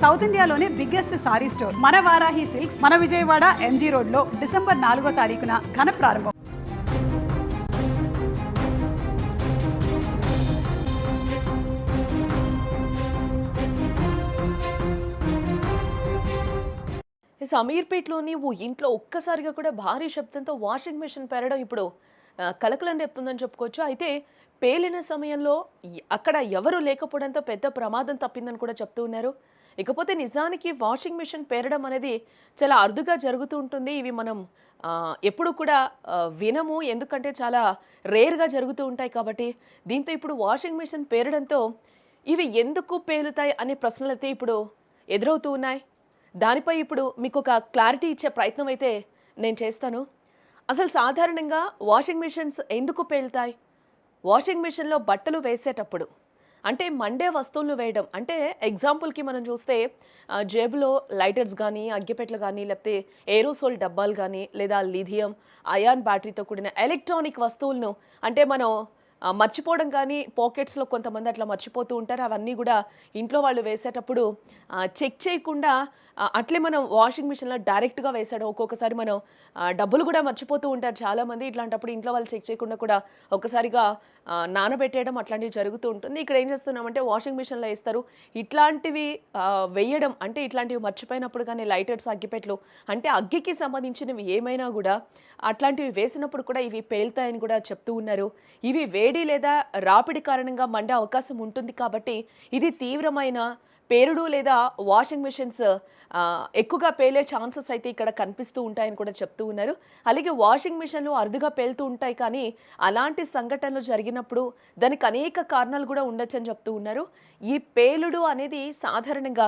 South ఇండియాలోనే biggest sorry store. మన Varahi silks మన విజయవాడ ఎంజీ రోడ్లో డిసెంబర్ నాలుగో తారీఖున ఘన ప్రారంభం. సమీర్పేటలోని ఓ ఇంట్లో ఒక్కసారిగా కూడా భారీ శబ్దంతో వాషింగ్ మెషిన్ పెరగడం ఇప్పుడు ఆ, కలకలం రేపుతుందని చెప్పుకోవచ్చు. అయితే పేలిన సమయంలో అక్కడ ఎవరు లేకపోవడంతో పెద్ద ప్రమాదం తప్పిందని కూడా చెప్తూ ఉన్నారు. ఇకపోతే నిజానికి వాషింగ్ మెషిన్ పేరడం అనేది చాలా అరుదుగా జరుగుతూ ఉంటుంది. ఇవి మనం ఎప్పుడు కూడా వినము. ఎందుకంటే చాలా రేర్గా జరుగుతూ ఉంటాయి కాబట్టి. దీంతో ఇప్పుడు వాషింగ్ మెషిన్ పేరడంతో ఇవి ఎందుకు పేలుతాయి అనే ప్రశ్నలు అయితే ఇప్పుడు ఎదురవుతూ ఉన్నాయి. దానిపై ఇప్పుడు మీకు ఒక క్లారిటీ ఇచ్చే ప్రయత్నం అయితే నేను చేస్తాను. అసలు సాధారణంగా వాషింగ్ మిషన్స్ ఎందుకు పేలుతాయి? వాషింగ్ మిషన్లో బట్టలు వేసేటప్పుడు అంటే మండే వస్తువులను వేయడం. అంటే ఎగ్జాంపుల్కి మనం చూస్తే జేబులో లైటర్స్ కానీ అగ్గిపెట్లు కానీ లేకపోతే ఏరోసోల్ డబ్బాలు కానీ లేదా లిథియం అయాన్ బ్యాటరీతో కూడిన ఎలక్ట్రానిక్ వస్తువులను అంటే మనం మర్చిపోవడం కానీ పాకెట్స్లో కొంతమంది అట్లా మర్చిపోతూ ఉంటారు. అవన్నీ కూడా ఇంట్లో వాళ్ళు వేసేటప్పుడు చెక్ చేయకుండా అట్లే మనం వాషింగ్ మిషన్లో డైరెక్ట్గా వేసాడు. ఒక్కొక్కసారి మనం డబ్బులు కూడా మర్చిపోతూ ఉంటారు చాలామంది. ఇట్లాంటప్పుడు ఇంట్లో వాళ్ళు చెక్ చేయకుండా కూడా ఒక్కసారిగా నానబెట్టేయడం అట్లాంటివి జరుగుతూ ఉంటుంది. ఇక్కడ ఏం చేస్తున్నామంటే వాషింగ్ మిషన్లో వేస్తారు. ఇట్లాంటివి వేయడం అంటే ఇట్లాంటివి మర్చిపోయినప్పుడు కానీ లైటర్స్ అగ్గిపెట్లు అంటే అగ్గికి సంబంధించినవి ఏమైనా కూడా అట్లాంటివి వేసినప్పుడు కూడా ఇవి పేలుతాయని కూడా చెప్తూ ఉన్నారు. ఇవి వేడి లేదా రాపిడి కారణంగా మండే అవకాశం ఉంటుంది కాబట్టి ఇది తీవ్రమైన పేరుడు లేదా వాషింగ్ మిషన్స్ ఎక్కువగా పేలే ఛాన్సెస్ అయితే ఇక్కడ కనిపిస్తూ ఉంటాయని కూడా చెప్తూ ఉన్నారు. అలాగే వాషింగ్ మిషన్లు అరుదుగా పేలుతూ ఉంటాయి కానీ అలాంటి సంఘటనలు జరిగినప్పుడు దానికి అనేక కారణాలు కూడా ఉండొచ్చని చెప్తూ ఉన్నారు. ఈ పేలుడు అనేది సాధారణంగా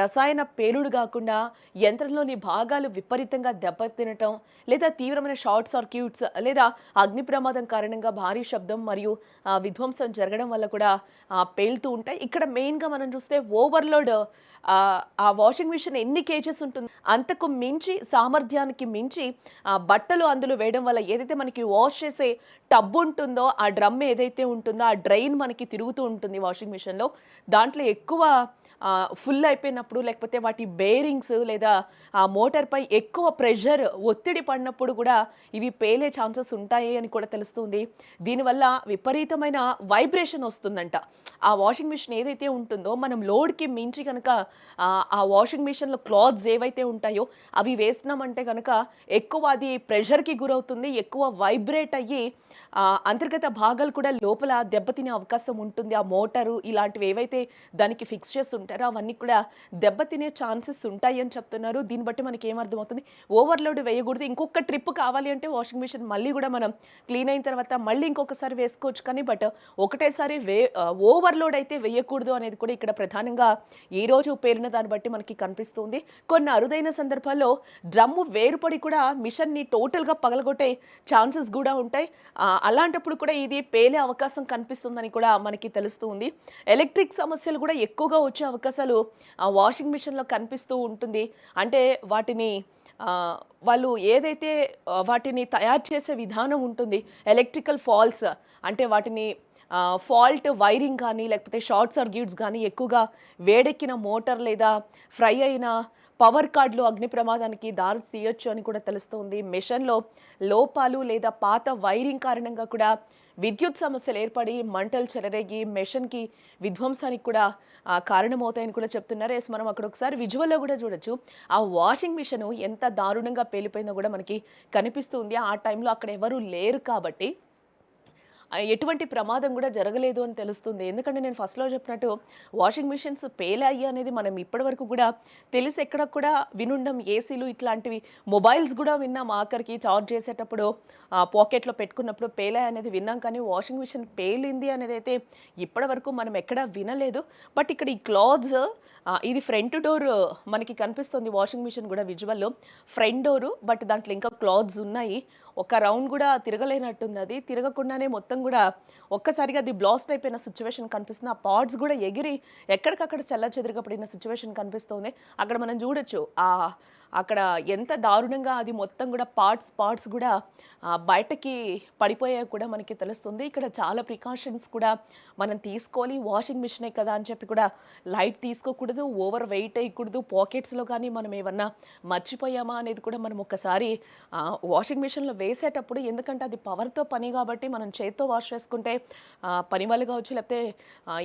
రసాయన పేలుడు కాకుండా యంత్రంలోని భాగాలు విపరీతంగా దెబ్బతినటం లేదా తీవ్రమైన షార్ట్ సర్క్యూట్స్ లేదా అగ్ని ప్రమాదం కారణంగా భారీ శబ్దం మరియు విధ్వంసం జరగడం వల్ల కూడా పేలుతూ ఉంటాయి. ఇక్కడ మెయిన్గా మనం చూస్తే ఓవర్ ఓవర్లోడ్ ఆ వాషింగ్ మిషన్ ఎన్ని కేజెస్ ఉంటుంది? అంతకు మించి సామర్థ్యానికి మించి ఆ బట్టలు అందులో వేయడం వల్ల ఏదైతే మనకి వాష్ చేసే టబ్ ఉంటుందో ఆ డ్రమ్ ఏదైతే ఉంటుందో ఆ డ్రైన్ మనకి తిరుగుతూ ఉంటుంది వాషింగ్ మిషన్లో దాంట్లో ఎక్కువ ఫుల్ అయిపోయినప్పుడు లేకపోతే వాటి బేరింగ్స్ లేదా ఆ మోటార్పై ఎక్కువ ప్రెషర్ ఒత్తిడి పడినప్పుడు కూడా ఇవి పేలే ఛాన్సెస్ ఉంటాయి అని కూడా తెలుస్తుంది. దీనివల్ల విపరీతమైన వైబ్రేషన్ వస్తుందంట. ఆ వాషింగ్ మిషన్ ఏదైతే ఉంటుందో మనం లోడ్కి మించి కనుక ఆ, వాషింగ్ మిషన్లో క్లాత్స్ ఏవైతే ఉంటాయో అవి వేస్తున్నామంటే కనుక ఎక్కువ అది ప్రెషర్కి గురవుతుంది ఎక్కువ వైబ్రేట్ అయ్యి అంతర్గత భాగాలు కూడా లోపల దెబ్బతినే అవకాశం ఉంటుంది. ఆ మోటారు ఇలాంటివి ఏవైతే దానికి ఫిక్స్ చేసి ఉంటారో అవన్నీ కూడా దెబ్బతినే ఛాన్సెస్ ఉంటాయని చెప్తున్నారు. దీన్ని బట్టి మనకి ఏమర్థమవుతుంది ఓవర్లోడ్ వేయకూడదు. ఇంకొక ట్రిప్ కావాలి అంటే వాషింగ్ మిషన్ మళ్ళీ కూడా మనం క్లీన్ అయిన తర్వాత మళ్ళీ ఇంకొకసారి వేసుకోవచ్చు కానీ బట్ ఒకటేసారి వే ఓవర్లోడ్ అయితే వేయకూడదు అనేది కూడా ఇక్కడ ప్రధానంగా ఈ రోజు పేరిన దాన్ని బట్టి మనకి కనిపిస్తుంది. కొన్ని అరుదైన సందర్భాల్లో డ్రమ్ము వేరుపడి కూడా మిషన్ని టోటల్గా పగలగొట్టే ఛాన్సెస్ కూడా ఉంటాయి. అలాంటప్పుడు కూడా ఇది పేలే అవకాశం కనిపిస్తుందని కూడా మనకి తెలుస్తుంది. ఎలక్ట్రిక్ సమస్యలు కూడా ఎక్కువగా వచ్చే ఆ వాషింగ్ మిషన్లో కనిపిస్తూ ఉంటుంది. అంటే వాటిని వాళ్ళు ఏదైతే వాటిని తయారు చేసే విధానం ఉంటుంది ఎలక్ట్రికల్ ఫాల్స్ అంటే వాటిని ఫాల్ట్ వైరింగ్ కానీ లేకపోతే షార్ట్ సర్క్యూట్స్ కానీ ఎక్కువగా వేడెక్కిన మోటార్ లేదా ఫ్రై అయిన పవర్ కార్డులు అగ్ని ప్రమాదానికి దారి తీయొచ్చు అని కూడా తెలుస్తుంది. మెషన్లో లోపాలు లేదా పాత వైరింగ్ కారణంగా కూడా విద్యుత్ సమస్యలు ఏర్పడి మంటలు చెలరేగి మెషన్కి విధ్వంసానికి కూడా కారణమవుతాయని కూడా చెప్తున్నారు. ఎస్ మనం అక్కడ ఒకసారి విజువల్లో కూడా చూడొచ్చు. ఆ వాషింగ్ మిషన్ ఎంత దారుణంగా పేలిపోయిందో కూడా మనకి కనిపిస్తుంది ఆ టైంలో అక్కడ ఎవరు లేరు కాబట్టి ఎటువంటి ప్రమాదం కూడా జరగలేదు అని తెలుస్తుంది. ఎందుకంటే నేను ఫస్ట్లో చెప్పినట్టు వాషింగ్ మిషన్స్ పేలాయి అనేది మనం ఇప్పటివరకు కూడా తెలిసి ఎక్కడ కూడా వినుండం. ఏసీలు ఇట్లాంటివి మొబైల్స్ కూడా విన్నాం ఆఖరికి. చార్జ్ చేసేటప్పుడు పాకెట్లో పెట్టుకున్నప్పుడు పేలాయి అనేది విన్నాం. కానీ వాషింగ్ మిషన్ పేలింది అనేది అయితే ఇప్పటివరకు మనం ఎక్కడా వినలేదు. బట్ ఇక్కడ ఈ క్లాత్స్ ఇది ఫ్రంట్ డోర్ మనకి కనిపిస్తుంది. వాషింగ్ మిషన్ కూడా విజువల్లో ఫ్రంట్ డోరు బట్ దాంట్లో ఇంకా క్లాత్స్ ఉన్నాయి. ఒక రౌండ్ కూడా తిరగలేనట్టుంది అది. తిరగకుండానే మొత్తం కూడా ఒక్కసారిగా అది బ్లాస్ట్ అయిపోయిన సిచ్యువేషన్ కనిపిస్తుంది. ఆ పాడ్స్ కూడా ఎగిరి ఎక్కడికక్కడ చల్ల చెదిరగపడిన సిచ్యువేషన్ కనిపిస్తుంది. అక్కడ మనం చూడొచ్చు. ఆ అక్కడ ఎంత దారుణంగా అది మొత్తం కూడా పార్ట్స్ పార్ట్స్ కూడా బయటకి పడిపోయాయి కూడా మనకి తెలుస్తుంది. ఇక్కడ చాలా ప్రికాషన్స్ కూడా మనం తీసుకోవాలి. వాషింగ్ మిషనే కదా అని చెప్పి కూడా లైట్ తీసుకోకూడదు ఓవర్ వెయిట్ అయ్యకూడదు. పాకెట్స్లో కానీ మనం ఏమన్నా మర్చిపోయామా అనేది కూడా మనం ఒకసారి వాషింగ్ మిషన్లో వేసేటప్పుడు ఎందుకంటే అది పవర్తో పని కాబట్టి మనం చేత్తో వాష్ చేసుకుంటే పని వాళ్ళు కావచ్చు లేకపోతే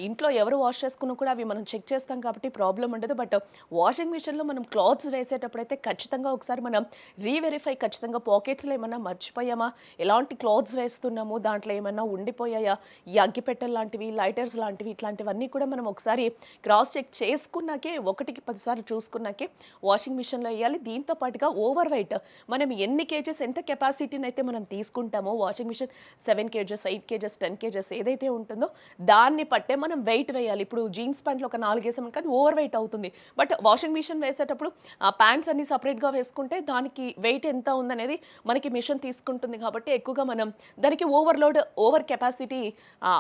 ఇంట్లో ఎవరు వాష్ చేసుకున్నా కూడా అవి మనం చెక్ చేస్తాం కాబట్టి ప్రాబ్లం ఉండదు. బట్ వాషింగ్ మిషన్లో మనం క్లాత్స్ వేసేటప్పుడు అయితే ఖచ్చితంగా ఒకసారి మనం రీవెరిఫై ఖచ్చితంగా పాకెట్స్లో ఏమన్నా మర్చిపోయామా? ఎలాంటి క్లాత్స్ వేస్తున్నాము? దాంట్లో ఏమన్నా ఉండిపోయాయా? ఈ అగ్గిపెట్టెలు లాంటివి లైటర్స్ లాంటివి ఇట్లాంటివన్నీ కూడా మనం ఒకసారి క్రాస్ చెక్ చేసుకున్నాకే ఒకటికి పదిసార్లు చూసుకున్నాకే వాషింగ్ మిషన్లో వేయాలి. దీంతో పాటుగా ఓవర్ వెయిట్. మనం ఎన్ని కేజెస్ ఎంత కెపాసిటీ క్వాంటిటీని అయితే మనం తీసుకుంటామో washing machine seven kgs eight kgs ten kgs ఏదైతే ఉంటుందో దాన్ని పట్టే మనం వెయిట్ వేయాలి. ఇప్పుడు జీన్స్ ప్యాంట్లు ఒక నాలుగు వేసాం కానీ ఓవర్ వెయిట్ అవుతుంది. బట్ వాషింగ్ మిషన్ వేసేటప్పుడు ఆ ప్యాంట్స్ అన్ని సపరేట్గా వేసుకుంటే దానికి వెయిట్ ఎంత ఉందనేది మనకి మిషన్ తీసుకుంటుంది కాబట్టి ఎక్కువగా మనం దానికి ఓవర్లోడ్ ఓవర్ కెపాసిటీ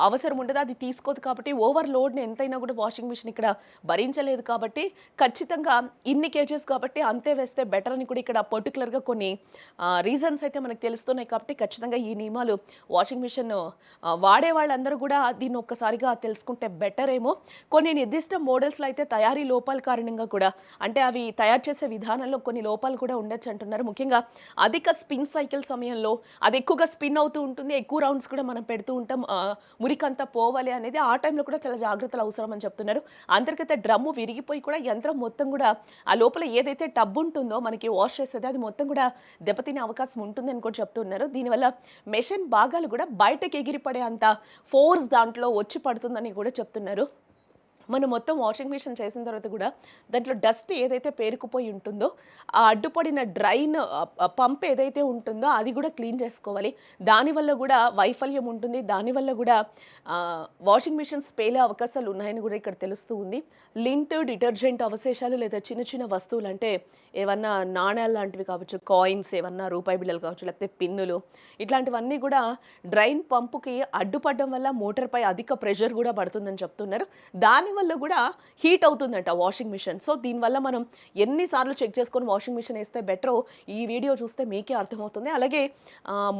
అవసరం ఉండదు. అది తీసుకోదు కాబట్టి ఓవర్లోడ్ని ఎంతైనా కూడా వాషింగ్ మిషన్ ఇక్కడ భరించలేదు కాబట్టి ఖచ్చితంగా ఇన్ని కేజెస్ కాబట్టి అంతే వేస్తే బెటర్ అని కూడా ఇక్కడ పర్టికులర్గా కొన్ని రీజన్స్ అయితే మనకి తెలుస్తున్నాయి కాబట్టి ఖచ్చితంగా ఈ నియమాలు వాషింగ్ మిషన్ వాడే వాళ్ళందరూ కూడా దీన్ని ఒక్కసారిగా తెలుసుకుంటే బెటర్ ఏమో. కొన్ని నిర్దిష్ట మోడల్స్లో అయితే తయారీ లోపాల కారణంగా కూడా అంటే అవి తయారు చేసే విధానంలో కొన్ని లోపాలు కూడా ఉండొచ్చు అంటున్నారు. ముఖ్యంగా అధిక స్పిన్ సైకిల్ సమయంలో అది ఎక్కువగా స్పిన్ అవుతూ ఉంటుంది ఎక్కువ రౌండ్స్ కూడా మనం పెడుతూ ఉంటాం మురికంతా పోవాలి అనేది ఆ టైంలో కూడా చాలా జాగ్రత్తలు అవసరం అని చెప్తున్నారు. అంతర్గత డ్రమ్ము విరిగిపోయి కూడా యంత్రం మొత్తం కూడా ఆ లోపల ఏదైతే టబ్ ఉంటుందో మనకి వాష్ చేసేది అది మొత్తం కూడా దెబ్బతినే అవకాశం ఉంటుంది అని కూడా చెప్తున్నారు దీనివల్ల మెషిన్ భాగాలు కూడా బయటకు ఎగిరిపడే అంత ఫోర్స్ దాంట్లో వచ్చి పడుతుందని కూడా చెప్తున్నారు. మనం మొత్తం వాషింగ్ మిషన్ చేసిన తర్వాత కూడా దాంట్లో డస్ట్ ఏదైతే పేరుకుపోయి ఉంటుందో ఆ అడ్డుపడిన డ్రైన్ పంప్ ఏదైతే ఉంటుందో అది కూడా క్లీన్ చేసుకోవాలి. దానివల్ల కూడా వైఫల్యం ఉంటుంది. దానివల్ల కూడా వాషింగ్ మిషన్స్ పేలే అవకాశాలు ఉన్నాయని కూడా ఇక్కడ తెలుస్తూ ఉంది. లింట్ డిటర్జెంట్ అవశేషాలు లేదా చిన్న చిన్న వస్తువులు అంటే ఏమన్నా నాణ్యాలు లాంటివి కావచ్చు కాయిన్స్ ఏమన్నా రూపాయి బిళ్ళలు కావచ్చు లేకపోతే పిన్నులు ఇట్లాంటివన్నీ కూడా డ్రైన్ పంపుకి అడ్డుపడడం వల్ల మోటార్పై అధిక ప్రెషర్ కూడా పడుతుందని చెప్తున్నారు. వల్ల కూడా హీట్ అవుతుందంట వాషింగ్ మిషన్. సో దీనివల్ల మనం ఎన్నిసార్లు చెక్ చేసుకొని వాషింగ్ మిషన్ వేస్తే బెటరో ఈ వీడియో చూస్తే మీకే అర్థమవుతుంది. అలాగే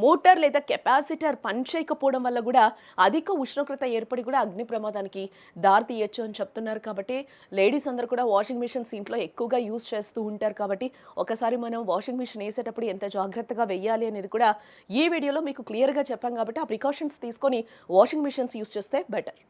మోటార్ లేదా కెపాసిటర్ పనిచేయకపోవడం వల్ల కూడా అధిక ఉష్ణోగ్రత ఏర్పడి కూడా అగ్ని ప్రమాదానికి దారి తీయచ్చు అని చెప్తున్నారు కాబట్టి లేడీస్ అందరూ కూడా వాషింగ్ మిషన్స్ ఇంట్లో ఎక్కువగా యూస్ చేస్తూ ఉంటారు కాబట్టి ఒకసారి మనం వాషింగ్ మిషన్ వేసేటప్పుడు ఎంత జాగ్రత్తగా వెయ్యాలి అనేది కూడా ఈ వీడియోలో మీకు క్లియర్గా చెప్పాం కాబట్టి ఆ ప్రికాషన్స్ తీసుకొని వాషింగ్ మిషన్స్ యూస్ చేస్తే బెటర్.